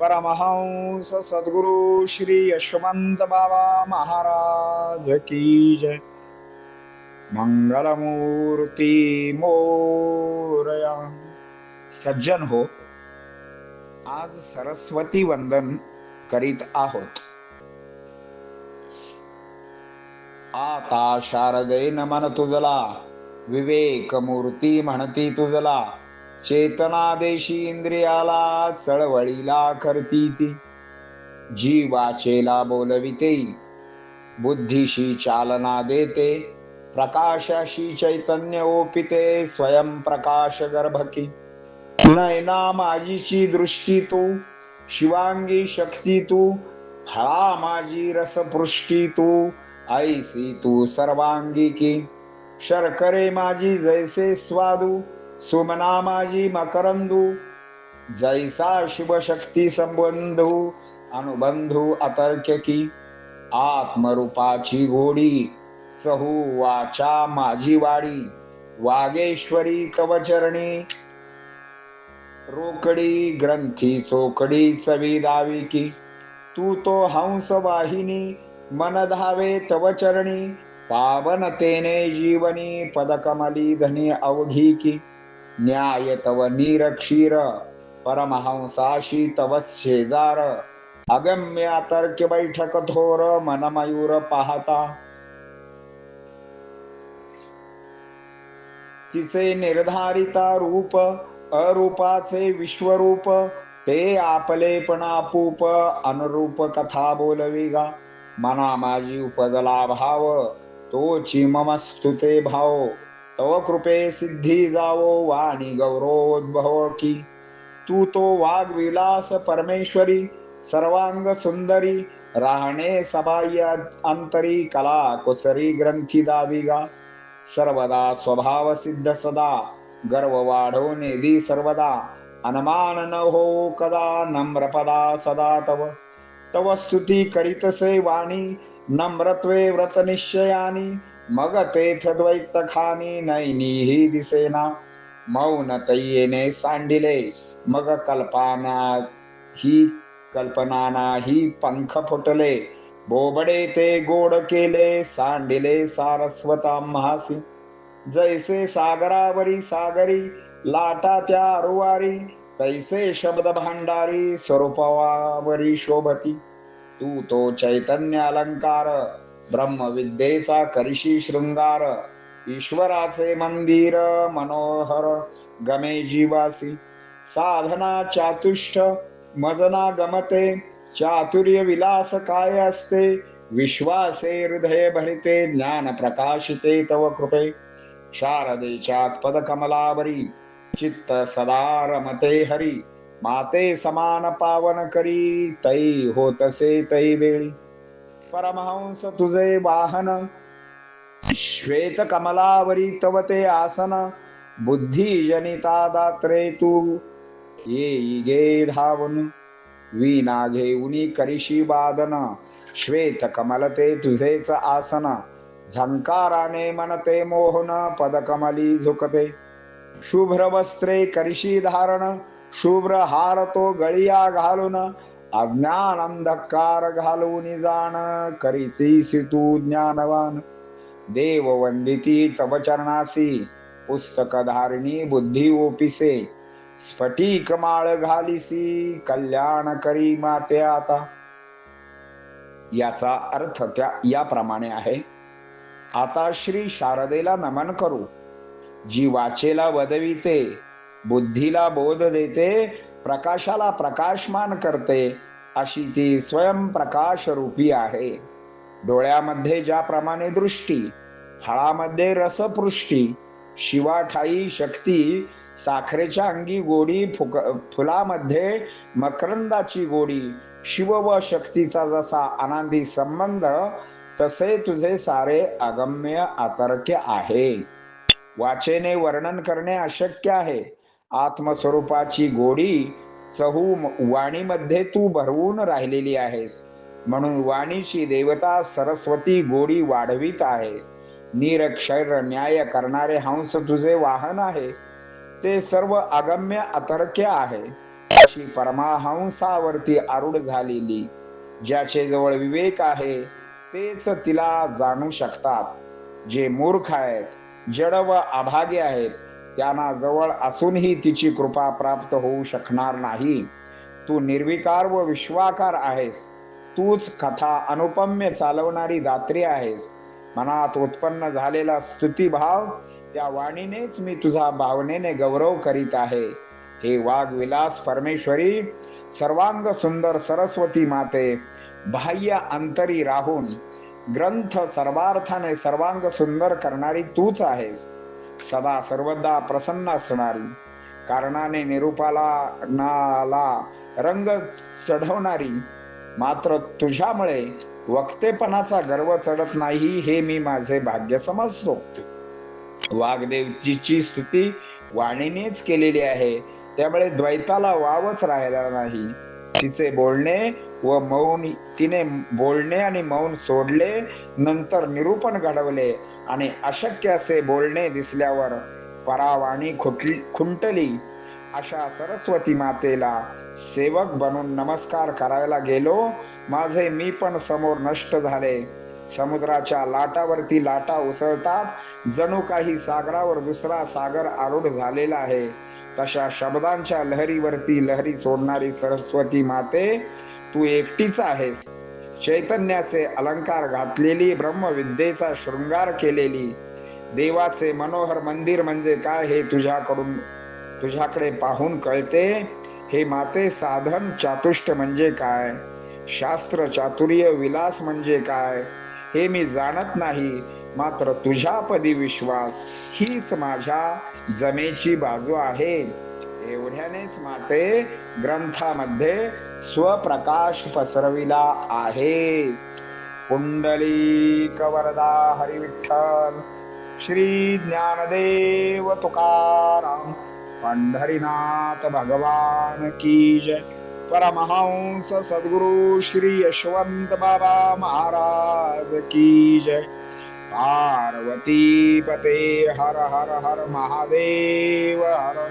परमहंस सद्गुरु श्री यशवंत बाबा महाराज की जय। मंगलमूर्ती मोरया। सज्जन हो आज सरस्वती वंदन करीत आहोत। आता शारदेन नमन तुझला विवेक मूर्ती म्हणती तुझला। चेतनादेशी इंद्रियाला चळवळीला करती ती जीवाचेला बोलविते. बुद्धीशी चालना देते. प्रकाशाशी चैतन्य ओपिते. स्वयं प्रकाश गर्भकी. नयना माझीची दृष्टी तू? शिवांगी शक्ती तू? फळा माझी रसपृष्टी तू? ऐसी तू सर्वांगी की. शर्करे माझी जैसे स्वादू. सुमनामाजी मकरंदू जैसा शिवशक्ती संबंधू अनुबंधू अतर्क्य की आत्मरूपाची गोडी चहू वाचा माझी वाडी वागेश्वरी कवचरणी रोकडी ग्रंथी चोकडी चवी दावी की तू तो हंस वाहिनी मन धावे तव चरणी पावनतेने जीवनी पदकमली धनी अवघी की न्याय तव निरक्षीर परमहंसाशी तव शेजार। अगम्य अतर्क्य बैठक थोर मनमयूर पाहता। तिचे निर्धारिता रूप अरूपाचे विश्वरूप ते आपले पण आपूप अनुरूप कथा बोलविगा मना माझी उपजला भाव तोची मम स्तुते भाव। तव कृपे सिद्धी जावो वाणी गौरव की. तू तो वाग विलास परमेश्वरी सर्वांग सुंदरी राहणे सबाह्य अंतरी कला कुसरी ग्रंथी दाविगा. सर्वदा स्वभाव सिद्ध सदा गर्व वाढो नेदी सर्वदा अनमान न हो कदा नम्रपदा सदा तव. तव स्तुती करीतसे वाणी नम्रत्वे व्रत निश्चयानी मग तेथ द्वैत खानी नैनीही दिसेना. मौन तयेने सांडिले मग कल्पना ही कल्पनाना ही पंख फुटले. बोबडे ते गोड केले सांडिले सारस्वता महासी. जैसे सागरावरी सागरी लाटा त्या अरुवारी. तैसे शब्द भांडारी स्वरूपावरी शोभती. तू तो चैतन्य अलंकार ब्रह्मविद्येचा करिशी शृंगार ईश्वराचे मंदिर मनोहर गमे जीवासी साधना चातुष्ट मजना गमते चातुर्य विलास काय असते विश्वासे हृदय भरिते ज्ञान प्रकाशिते तव कृपे शारदेच्या पदकमलावरी चित्त सदा रमते हरी माते समान पावन करी तै होतसे तै वेळी। परमहंस तुझे वाहन. श्वेत कमलावरी तव ते आसन. बुद्धी जनिता दात्रे तू. येई गे धावन. वीणा घेऊनी करिशी वादन. श्वेत कमलते तुझेच आसन. झंकाराने मनते मोहन. पदकमली झुकते. शुभ्र वस्त्रे करिशी धारण. शुभ्र हार तो गळिया घालून. अज्ञान अंधकार घालून जाण करीतीसी तू ज्ञानवान। देव वंदिती तव चरणासी पुस्तक धारिणी बुद्धी ओपिसे। स्फटिक माळ घालिसी कल्याण करी माते आता। याचा अर्थ त्या याप्रमाणे आहे। आता श्री शारदेला नमन करू। जी वाचेला वदविते बुद्धीला बोध देते प्रकाशाला प्रकाशमान करते। अशी ती स्वयंप्रकाश रूपी आहे डोळ्यामध्ये ज्याप्रमाणे दृष्टी फळामध्ये रसपृष्टी शिवाठाई शक्ती साखरेच्या अंगी गोडी फुक फुलामध्ये मकरंदाची गोडी शिव व शक्तीचा जसा आनंदी संबंध तसे तुझे सारे अगम्य अतर्क्य आहे. वाचेने वर्णन करणे अशक्य आहे. आत्मस्वरूपाची गोडी चहू वाणीमध्ये तू भरवून राहिलेली आहेस. म्हणून वाणीची देवता सरस्वती गोडी वाढवीत आहे. निरक्षर न्याय करणारे हंस तुझे वाहन आहे. ते सर्व अगम्य अतर्क्य आहे. अशी परमाहंसावरती आरूढ झालेली. ज्याचे जवळ विवेक आहे तेच तिला जाणू शकतात. जे मूर्ख आहेत जड व अभागे आहेत त्यांना जवळ असूनही तिची कृपा प्राप्त होऊ शकणार नाही. तू निर्विकार व विश्वाकार आहेस. तूच कथा अनुपम्य चालवणारी दात्री आहेस. मनात उत्पन्न झालेला स्तुतीभाव त्या वाणीनेच मी तुझा भावनेने गौरव करीत आहे. हे वाघ विलास परमेश्वरी सर्वांग सुंदर सरस्वती माते बाह्य अंतरी राहून ग्रंथ सर्वार्थाने सर्वांग सुंदर करणारी तूच आहेस. सदा सर्वदा प्रसन्न असणारी. कारणाने निरूपाला नाला रंग चढवणारी. मात्र तुझ्यामुळे वक्तेपणाचा गर्व चढत नाही हे मी माझे भाग्य समजतो. वाघदेवची स्तुती वाणीनेच केलेली आहे. त्यामुळे द्वैताला वावच राहिला नाही. तिचे बोलणे व मौन तिने बोलणे आणि मौन सोडले नंतर निरूपण घडवले आणि अशक्य असे बोलणे दिसल्यावर परावाणी खुटली खुंटली. अशा सरस्वती मातेला सेवक बनून नमस्कार करायला गेलो. माझे मी पण समोर नष्ट झाले. समुद्राच्या लाटावरती लाटा उसळतात. जणू काही सागरावर दुसरा सागर आरूढ झालेला आहे. तशा शब्दांच्या लहरीवरती लहरी सोडणारी सरस्वती माते तू एकटीच आहेस. चैतन्याचे अलंकार घातलेली ब्रह्मविद्येचा शृंगार केलेली. देवाचे मनोहर मंदिर म्हणजे काय हे तुझ्याकडून तुझ्याकडे पाहून कळते. हे माते साधन चातुष्ट म्हणजे काय? शास्त्र चातुर्य विलास म्हणजे काय? हे मी जाणत नाही मात्र तुझ्यापदी विश्वास. हीच माझ्या जमेची बाजू आहे. एवढ्यानेच माते ग्रंथामध्ये स्वप्रकाश पसरविला आहेस कुंडली कवरदा हरिविठ्ठल श्री ज्ञानदेव तुकाराम पंढरीनाथ भगवान की जय. परमहंस सद्गुरु श्री यशवंत बाबा महाराज की जय. पार्वती पते हर हर हर महादेव हर